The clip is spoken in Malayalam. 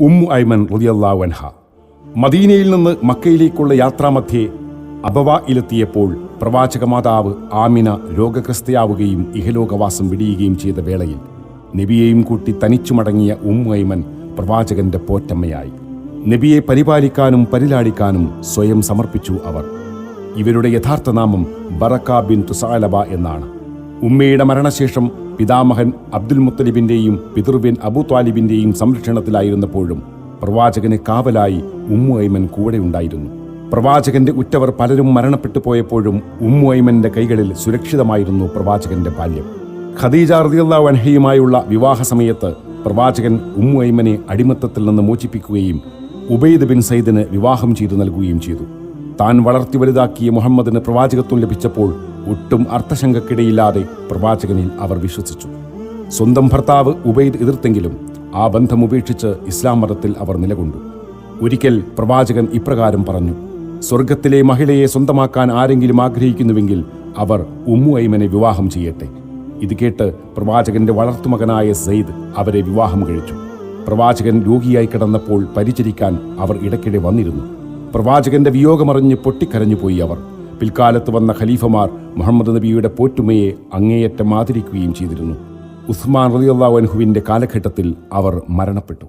ഉമ്മു ഐമൻ റളിയല്ലാഹു വൻഹ മദീനയിൽ നിന്ന് മക്കയിലേക്കുള്ള യാത്രാമധ്യേ അബവായിലെത്തിയപ്പോൾ പ്രവാചക മാതാവ് ആമിന രോഗഗ്രസ്തയാവുകയും ഇഹലോകവാസം വെടിയുകയും ചെയ്ത വേളയിൽ നബിയെയും കൂട്ടി തനിച്ചു മടങ്ങിയ ഉമ്മു ഐമൻ പ്രവാചകന്റെ പോറ്റമ്മയായി. നബിയെ പരിപാലിക്കാനും പരിലാളിക്കാനും സ്വയം സമർപ്പിച്ചു അവർ. ഇവരുടെ യഥാർത്ഥ നാമം ബറക്ക ബിൻ തുസാലബ എന്നാണ്. ഉമ്മയുടെ മരണശേഷം പിതാമഹൻ അബ്ദുൽ മുത്തലിബിന്റെയും പിതൃവ്യൻ അബു ത്വാലിബിന്റെയും സംരക്ഷണത്തിലായിരുന്നപ്പോഴും പ്രവാചകന് കാവലായി ഉമ്മു ഐമൻ കൂടെയുണ്ടായിരുന്നു പ്രവാചകന്റെ ഉറ്റവർ പലരും മരണപ്പെട്ടു പോയപ്പോഴും ഉമ്മു ഐമന്റെ കൈകളിൽ സുരക്ഷിതമായിരുന്നു പ്രവാചകന്റെ ബാല്യം. ഖദീജ റളിയല്ലാഹു വൻഹയുമായുള്ള വിവാഹ സമയത്ത് പ്രവാചകൻ ഉമ്മു ഐമനെ അടിമത്തത്തിൽ നിന്ന് മോചിപ്പിക്കുകയും ഉബൈദ് ബിൻ സൈദിന് വിവാഹം ചെയ്തു നൽകുകയും ചെയ്തു. താൻ വളർത്തി വലുതാക്കിയ മുഹമ്മദിന് പ്രവാചകത്വം ലഭിച്ചപ്പോൾ ഒട്ടും അർത്ഥശങ്കക്കിടയില്ലാതെ പ്രവാചകനിൽ അവർ വിശ്വസിച്ചു. സ്വന്തം ഭർത്താവ് ഉബൈദ് എതിർത്തെങ്കിലും ആ ബന്ധം ഉപേക്ഷിച്ച് ഇസ്ലാം മതത്തിൽ അവർ നിലകൊണ്ടു. ഒരിക്കൽ പ്രവാചകൻ ഇപ്രകാരം പറഞ്ഞു സ്വർഗത്തിലെ മഹിളയെ സ്വന്തമാക്കാൻ ആരെങ്കിലും ആഗ്രഹിക്കുന്നുവെങ്കിൽ അവർ ഉമ്മു ഐമനെ വിവാഹം ചെയ്യട്ടെ. ഇത് കേട്ട് പ്രവാചകന്റെ വളർത്തുമകനായ സെയ്ദ് അവരെ വിവാഹം കഴിച്ചു. പ്രവാചകൻ രോഗിയായി കിടന്നപ്പോൾ പരിചരിക്കാൻ അവർ ഇടയ്ക്കിടെ വന്നിരുന്നു. പ്രവാചകന്റെ വിയോഗമറിഞ്ഞ് പൊട്ടിക്കരഞ്ഞുപോയി അവർ. പിൽക്കാലത്ത് വന്ന ഖലീഫമാർ മുഹമ്മദ് നബിയുടെ പോറ്റുമയെ അങ്ങേയറ്റം ആദരിക്കുകയും ചെയ്തിരുന്നു. ഉസ്മാൻ റളിയല്ലാഹു വൻഹുവിന്റെ കാലഘട്ടത്തിൽ അവർ മരണപ്പെട്ടു.